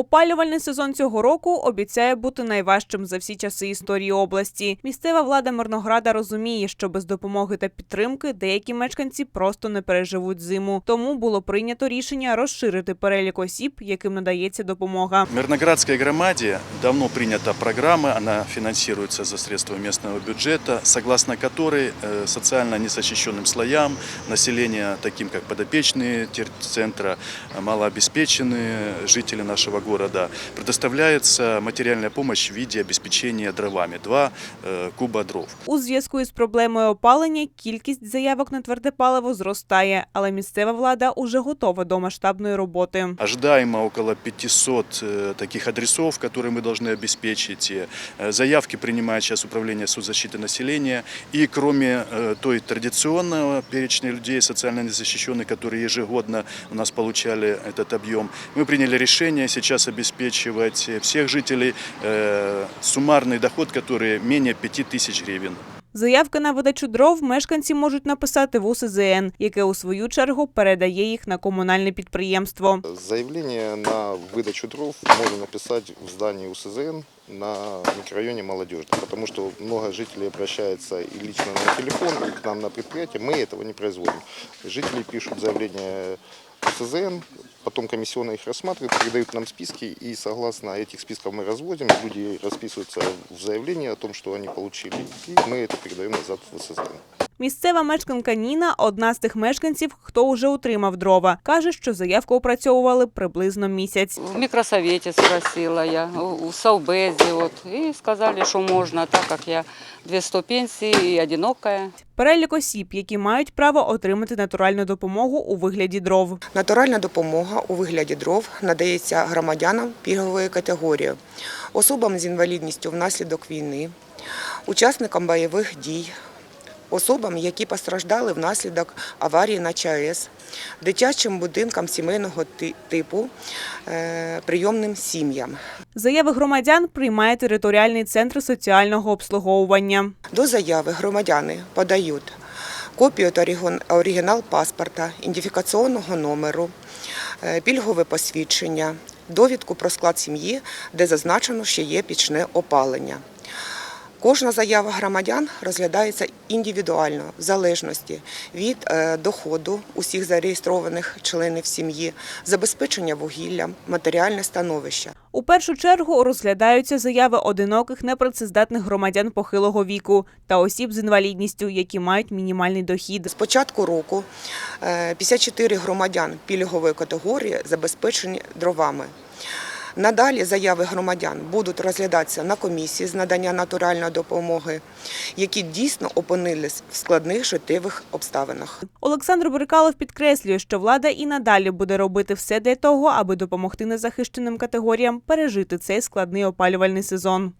Опалювальний сезон цього року обіцяє бути найважчим за всі часи історії області. Місцева влада Мирнограда розуміє, що без допомоги та підтримки деякі мешканці просто не переживуть зиму. Тому було прийнято рішення розширити перелік осіб, яким надається допомога. В Мирноградской громаде давно принята программа, она финансируется за средства местного бюджета, согласно которой э, социально незащищенным слоям населения, таким как подопечные центра, малообеспеченные жители нашего города, предоставляется материальная помощь в виде обеспечения дровами, два э, куба дров. У зв'язку із проблемою опалення кількість заявок на тверде паливо зростає, але місцева влада уже готова до масштабної роботи. Ожидаемо около 500 э, таких адресов, которые мы должны обеспечить. Э, Заявки принимает сейчас Управление соцзащиты населения. И кроме э, той традиционного перечня людей социально незащищенных, которые ежегодно у нас получали этот объем, мы приняли решение сейчас обеспечивать всех жителей э, суммарный доход, который менее 5000 гривен. Заявки на видачу дров мешканці можуть написати в УСЗН, яке у свою чергу передає їх на комунальне підприємство. Заявление на выдачу дров можно написать в здании УСЗН на микрорайоне Молодежный, потому что много жителей обращается и лично на телефон, и к нам на предприятие. Мы этого не производим. Жители пишут заявление в УСЗН, потом комиссионно их рассматривают, передают нам списки, и согласно этих списков мы разводим, люди расписываются в заявлении о том, что они получили, и мы это передаем назад в УСЗН. Місцева мешканка Ніна одна з тих мешканців, хто уже отримав дрова. Каже, що заявку опрацьовували приблизно місяць. В микросовете спросила я, у у Совбезе, вот, и сказали, что можно, так как я 200 пенсий и одинокая. Перелік осіб, які мають право отримати натуральну допомогу у вигляді дров. Натуральна допомога у вигляді дров надається громадянам пільгової категорії, особам з інвалідністю внаслідок війни, учасникам бойових дій, особам, які постраждали внаслідок аварії на ЧАЕС, дитячим будинкам сімейного типу, е, прийомним сім'ям. Заяви громадян приймає територіальний центр соціального обслуговування. До заяви громадяни подають копію та оригінал паспорта, ідентифікаційного номеру, е, пільгове посвідчення, довідку про склад сім'ї, де зазначено, що є пічне опалення. Кожна заява громадян розглядається індивідуально, в залежності від е, доходу усіх зареєстрованих членів сім'ї, забезпечення вугіллям, матеріальне становище. У першу чергу розглядаються заяви одиноких непрацездатних громадян похилого віку та осіб з інвалідністю, які мають мінімальний дохід. З початку року е, 54 громадян пільгової категорії забезпечені дровами. Надалі заяви громадян будуть розглядатися на комісії з надання натуральної допомоги, які дійсно опинились в складних життєвих обставинах. Олександр Брикалов підкреслює, що влада і надалі буде робити все для того, аби допомогти незахищеним категоріям пережити цей складний опалювальний сезон.